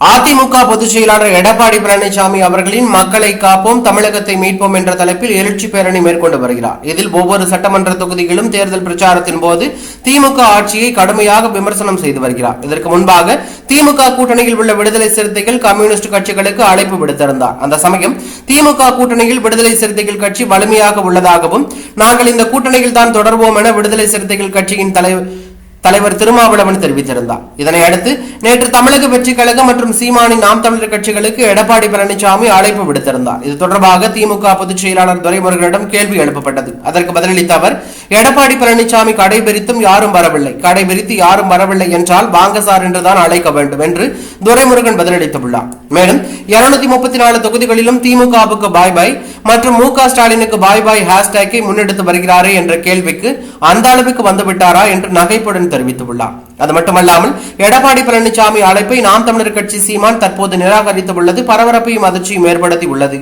அதிமுக பொதுச் செயலாளர் எடப்பாடி பழனிசாமி அவர்களின் மக்களை காப்போம் தமிழகத்தை மீட்போம் என்ற தலைப்பில் எழுச்சி பேரணி மேற்கொண்டு வருகிறார். இதில் ஒவ்வொரு சட்டமன்ற தொகுதிகளிலும் தேர்தல் பிரச்சாரத்தின் போது திமுக ஆட்சியை கடுமையாக விமர்சனம் செய்து வருகிறார். இதற்கு முன்பாக திமுக கூட்டணியில் உள்ள விடுதலை சிறுத்தைகள் கம்யூனிஸ்ட் கட்சிகளுக்கு அழைப்பு விடுத்திருந்தார். அந்த சமயம் திமுக கூட்டணியில் விடுதலை சிறுத்தைகள் கட்சி வலிமையாக உள்ளதாகவும் நாங்கள் இந்த கூட்டணியில் தான் தொடர்வோம் என விடுதலை சிறுத்தைகள் கட்சியின் தலைவர் தலைவர் திருமாவளவன் தெரிவித்திருந்தார். இதனை அடுத்து நேற்று தமிழக வெற்றி கழகம் மற்றும் சீமானின் நாம் தமிழர் கட்சிகளுக்கு எடப்பாடி பழனிசாமி அழைப்பு விடுத்திருந்தார். இது தொடர்பாக திமுக பொதுச் செயலாளர் துரைமுருகனிடம் கேள்வி எழுப்பப்பட்டது. அதற்கு பதிலளித்த அவர் எடப்பாடி பழனிசாமி கடைபிரித்தும் யாரும் வரவில்லை. கடைபிரித்து யாரும் வரவில்லை என்றால் வாங்க சார் என்றுதான் அழைக்க வேண்டும் என்று துரைமுருகன் பதிலளித்துள்ளார். மேலும் இருநூத்தி முப்பத்தி நாலு தொகுதிகளிலும் திமுகவுக்கு பாய் பாய் மற்றும் மு க ஸ்டாலினுக்கு பாய் பாய் ஹேஷ்டேக்கை முன்னெடுத்து வருகிறாரே என்ற கேள்விக்கு அந்த அளவுக்கு வந்துவிட்டாரா என்று நகைப்புடன் தெரிவித்துள்ளார். அது மட்டுமல்லாமல் எடப்பாடி பழனிசாமி அழைப்பை நாம் தமிழர் கட்சி சீமான் தற்போது நிராகரித்துள்ளது பரபரப்பையும் அதிர்ச்சியும் ஏற்படுத்தி உள்ளது